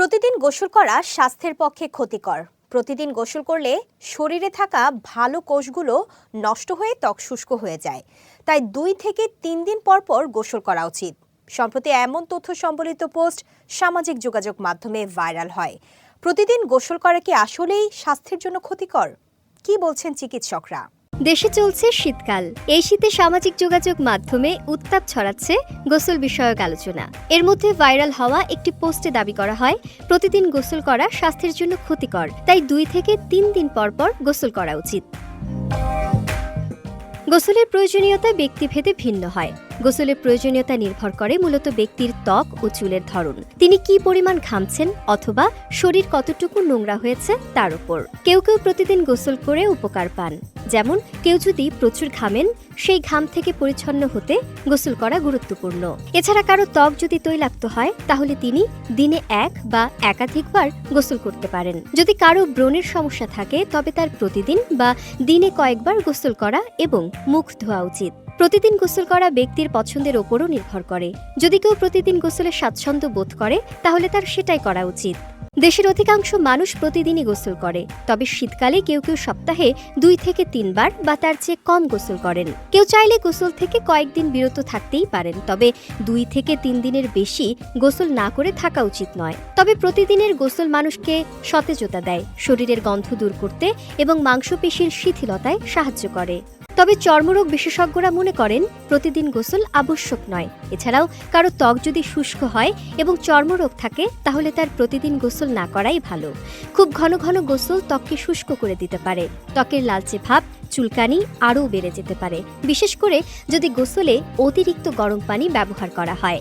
প্রতিদিন গোসল করা স্বাস্থ্যের পক্ষে ক্ষতিকর। প্রতিদিন গোসল করলে শরীরে থাকা ভালো কোষগুলো নষ্ট হয়ে ত্বক শুষ্ক হয়ে যায়। তাই দুই থেকে তিন দিন পর পর গোসল করা উচিত। সম্প্রতি এমন তথ্য সম্বলিত পোস্ট সামাজিক যোগাযোগ মাধ্যমে ভাইরাল হয়। প্রতিদিন গোসল করা কি আসলেই স্বাস্থ্যের জন্য ক্ষতিকর? কি বলছেন চিকিৎসকরা? দেশে চলছে শীতকাল। এই শীতে সামাজিক যোগাযোগ মাধ্যমে উত্তাপ ছড়াচ্ছে গোসল বিষয়ক আলোচনা। এর মধ্যে ভাইরাল হওয়া একটি পোস্টে দাবি করা হয়, প্রতিদিন গোসল করা স্বাস্থ্যের জন্য ক্ষতিকর, তাই দুই থেকে তিন দিন পর পর গোসল করা উচিত। গোসলের প্রয়োজনীয়তা ব্যক্তিভেদে ভিন্ন হয়। গোসলের প্রয়োজনীয়তা নির্ভর করে মূলত ব্যক্তির ত্বক ও চুলের ধরন। তিনি কি পরিমাণ ঘামছেন অথবা শরীর কতটুকু নোংরা হয়েছে তার উপর। কেউ কেউ প্রতিদিন গোসল করে উপকার পান। যেমন কেউ যদি প্রচুর ঘামেন, সেই ঘাম থেকে পরিচ্ছন্ন হতে গোসল করা গুরুত্বপূর্ণ। এছাড়া কারও ত্বক যদি তৈলাক্ত হয়, তাহলে তিনি দিনে এক বা একাধিকবার গোসল করতে পারেন। যদি কারও ব্রণের সমস্যা থাকে, তবে তার প্রতিদিন বা দিনে কয়েকবার গোসল করা এবং মুখ ধোয়া উচিত। প্রতিদিন গোসল করা ব্যক্তির পছন্দের ওপরও নির্ভর করে। যদি কেউ প্রতিদিন গোসলে স্বাচ্ছন্দ্য বোধ করে, তাহলে তার সেটাই করা উচিত। দেশের অধিকাংশ মানুষ প্রতিদিনই গোসল করে, তবে শীতকালে কেউ কেউ সপ্তাহে দুই থেকে তিনবার বা তার চেয়ে কম গোসল করেন। কেউ চাইলে গোসল থেকে কয়েকদিন বিরত থাকতেই পারেন, তবে দুই থেকে তিন দিনের বেশি গোসল না করে থাকা উচিত নয়। তবে প্রতিদিনের গোসল মানুষকে সতেজতা দেয়, শরীরের গন্ধ দূর করতে এবং মাংসপেশির শিথিলতায় সাহায্য করে। তবে চর্মরোগ বিশেষজ্ঞরা মনে করেন প্রতিদিন গোসল আবশ্যক নয়। এছাড়াও কারও ত্বক যদি শুষ্ক হয় এবং চর্মরোগ থাকে, তাহলে তার প্রতিদিন গোসল না করাই ভালো। খুব ঘন ঘন গোসল ত্বককে শুষ্ক করে দিতে পারে। ত্বকের লালচে ভাব, চুলকানি আরও বেড়ে যেতে পারে। বিশেষ করে যদি গোসলে অতিরিক্ত গরম পানি ব্যবহার করা হয়।